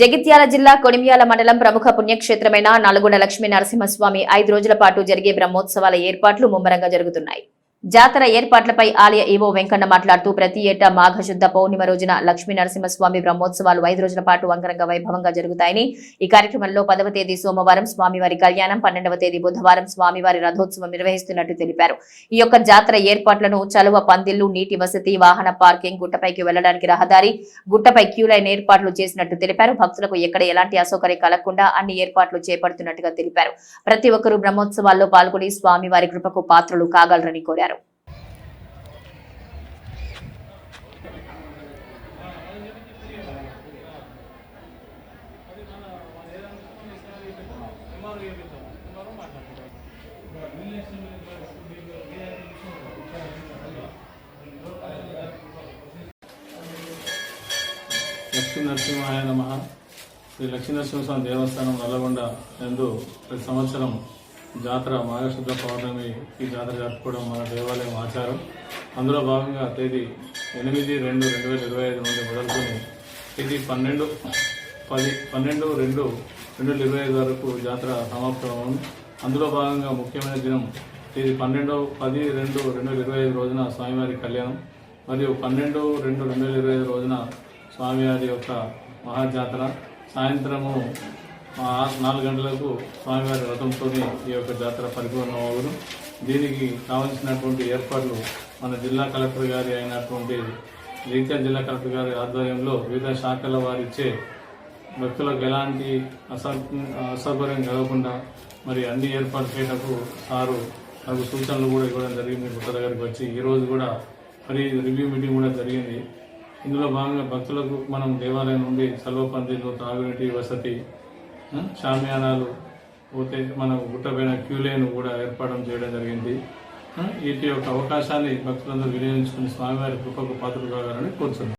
జగిత్యాల జిల్లా కొడిమియాల మండలం ప్రముఖ పుణ్యక్షేత్రమైన నల్గొండ లక్ష్మీ నరసింహస్వామి ఐదు రోజుల పాటు జరిగే బ్రహ్మోత్సవాల ఏర్పాట్లు ముమ్మరంగా జరుగుతున్నాయి. జాతర ఏర్పాట్లపై ఆలయ ఈవో వెంకన్న మాట్లాడుతూ ప్రతి ఏటా మాఘశుద్ధ పౌర్ణిమ రోజున లక్ష్మీ నరసింహస్వామి బ్రహ్మోత్సవాలు ఐదు రోజుల పాటు అంగరంగ వైభవంగా జరుగుతాయని. ఈ కార్యక్రమంలో పదవ తేదీ సోమవారం స్వామివారి కళ్యాణం పన్నెండవ తేదీ బుధవారం స్వామివారి రథోత్సవం నిర్వహిస్తున్నట్టు తెలిపారు. ఈ యొక్క జాతర ఏర్పాట్లను చలువ పందిళ్ళు నీటి వసతి వాహన పార్కింగ్ గుట్టపైకి వెళ్ళడానికి రహదారి గుట్టపై క్యూ లైన్ ఏర్పాట్లు చేసినట్టు తెలిపారు. భక్తులకు ఎక్కడ ఎలాంటి అసౌకర్యం కలగకుండా అన్ని ఏర్పాట్లు చేపడుతున్నట్టుగా తెలిపారు. ప్రతి ఒక్కరూ బ్రహ్మోత్సవాల్లో పాల్గొని స్వామివారి కృపకు పాత్రలు కాగలరని కోరారు. లక్ష్మీ నరసింహాయ నమ. శ్రీ లక్ష్మీ నరసింహస్వామి దేవస్థానం నల్లగొండ ఎందు ప్రతి సంవత్సరం జాతర మాఘశుద్ధ పౌర్ణమి ఈ జాతర జరుపుకోవడం మన దేవాలయం ఆచారం. అందులో భాగంగా తేదీ ఎనిమిది రెండు రెండు వేల ఇరవై ఐదు నుండి మొదలుకొని తేదీ పన్నెండు పది పన్నెండు రెండు రెండు వేల ఇరవై ఐదు వరకు జాతర సమాప్తం అందులో భాగంగా ముఖ్యమైన దినం తేదీ పన్నెండు పది రెండు రెండు వేల ఇరవై ఐదు రోజున స్వామివారి కళ్యాణం మరియు పన్నెండు రెండు రెండు వేల ఇరవై ఐదు రోజున స్వామివారి యొక్క మహాజాతర. సాయంత్రము నాలుగు గంటలకు స్వామివారి రథంతో ఈ యొక్క జాతర పరిపూర్ణమవును దీనికి కావలసినటువంటి ఏర్పాట్లు మన జిల్లా కలెక్టర్ గారి అయినటువంటి జగిత్యాల జిల్లా కలెక్టర్ గారి ఆధ్వర్యంలో వివిధ శాఖల వారిచ్చే భక్తులకు ఎలాంటి అసౌ అసౌకర్యం కలగకుండా మరి అన్ని ఏర్పాటు చేయటకు సారు నాకు సూచనలు కూడా ఇవ్వడం జరిగింది. గుట్ట దగ్గరికి వచ్చి ఈరోజు కూడా మరి రివ్యూ మీటింగ్ కూడా జరిగింది. ఇందులో భాగంగా భక్తులకు మనం దేవాలయం నుండి సెలవు పందిలు తాగునీటి వసతి షామియానాలు పోతే మన గుట్టపైన క్యూలేను కూడా ఏర్పాటు చేయడం జరిగింది. వీటి యొక్క అవకాశాన్ని భక్తులందరూ వినియోగించుకుని స్వామివారి కృపకు పాత్రలు కావాలని కోరుతున్నాం